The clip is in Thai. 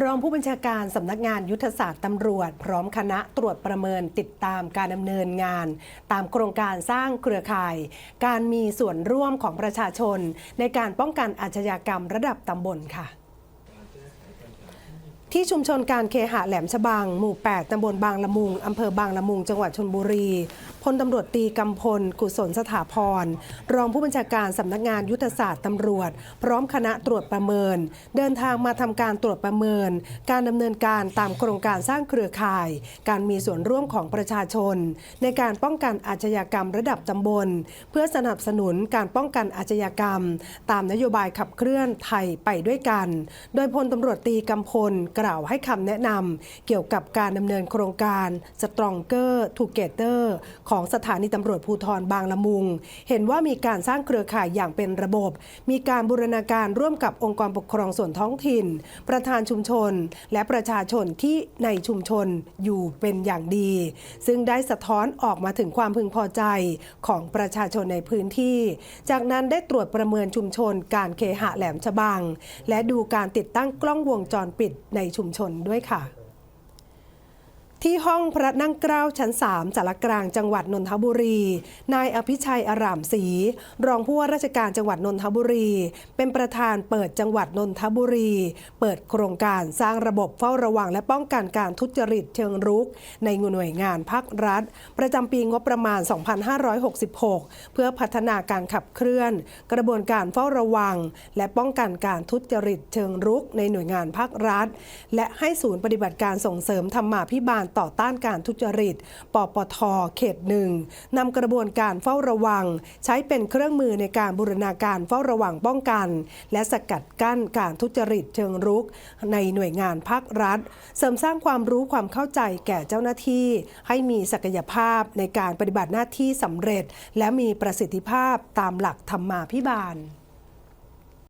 รองผู้บัญชาการสำนักงานยุทธศาสตร์ตำรวจ พร้อมคณะตรวจประเมินติดตามการดำเนินงาน ตามโครงการสร้างเครือข่าย การมีส่วนร่วมของประชาชน ในการป้องกันอาชญากรรมระดับตำบลค่ะ ที่ชุมชนการเคหะแหลมฉบัง หมู่ 8 ตำบลบางละมุง อำเภอบางละมุง จังหวัดชนบุรี พลตำรวจตีกำพล กุศลสถาพร รองผู้บัญชาการสำนักงานยุทธศาสตร์ตำรวจ พร้อมคณะตรวจประเมิน เดินทางมาทำการตรวจประเมิน การดำเนินการตามโครงการสร้างเครือข่าย การมีส่วนร่วมของประชาชน ในการป้องกันอาชญากรรมระดับตำบล เพื่อสนับสนุนการป้องกันอาชญากรรม ตามนโยบายขับเคลื่อนไทยไปด้วยกัน โดยพลตำรวจตีกำพลกล่าวให้คำแนะนำเกี่ยวกับการดำเนินโครงการ Stronger Together ของสถานีตำรวจภูธรบางละมุง เห็นว่ามีการสร้างเครือข่ายอย่างเป็นระบบ มีการบูรณาการร่วมกับองค์กรปกครองส่วนท้องถิ่น ประธานชุมชน และประชาชนที่ในชุมชนอยู่เป็นอย่างดี ซึ่งได้สะท้อนออกมาถึงความพึงพอใจของประชาชนในพื้นที่ จากนั้นได้ตรวจประเมินชุมชน การเคหะแหลมฉบัง และดูการติดตั้งกล้องวงจรปิดในชุมชนด้วยค่ะ ที่ห้องพระนั่งเกล้าชั้น 3สารกลางจังหวัดนนทบุรี นายอภิชัยอารามศรีรองผู้ว่าราชการจังหวัดนนทบุรี เป็นประธานเปิดจังหวัดนนทบุรี เปิดโครงการสร้างระบบเฝ้าระวังและป้องกันการทุจริตเชิงรุก ในหน่วยงานภาครัฐ ประจำปีงบประมาณ 2566 เพื่อพัฒนาการขับเคลื่อน กระบวนการเฝ้าระวัง และป้องกันการทุจริตเชิงรุก ในหน่วยงานภาครัฐ และให้ศูนย์ปฏิบัติการส่งเสริมธรรมาภิบาลต่อต้านการทุจริต ปปท เขตหนึ่งนำกระบวนการเฝ้าระวัง ใช้เป็นเครื่องมือในการบูรณาการเฝ้าระวังป้องกัน และสกัดกั้นการทุจริตเชิงรุก ในหน่วยงานภาครัฐ เสริมสร้างความรู้ความเข้าใจแก่เจ้าหน้าที่ ให้มีศักยภาพในการปฏิบัติหน้าที่สำเร็จ และมีประสิทธิภาพตามหลักธรรมาภิบาล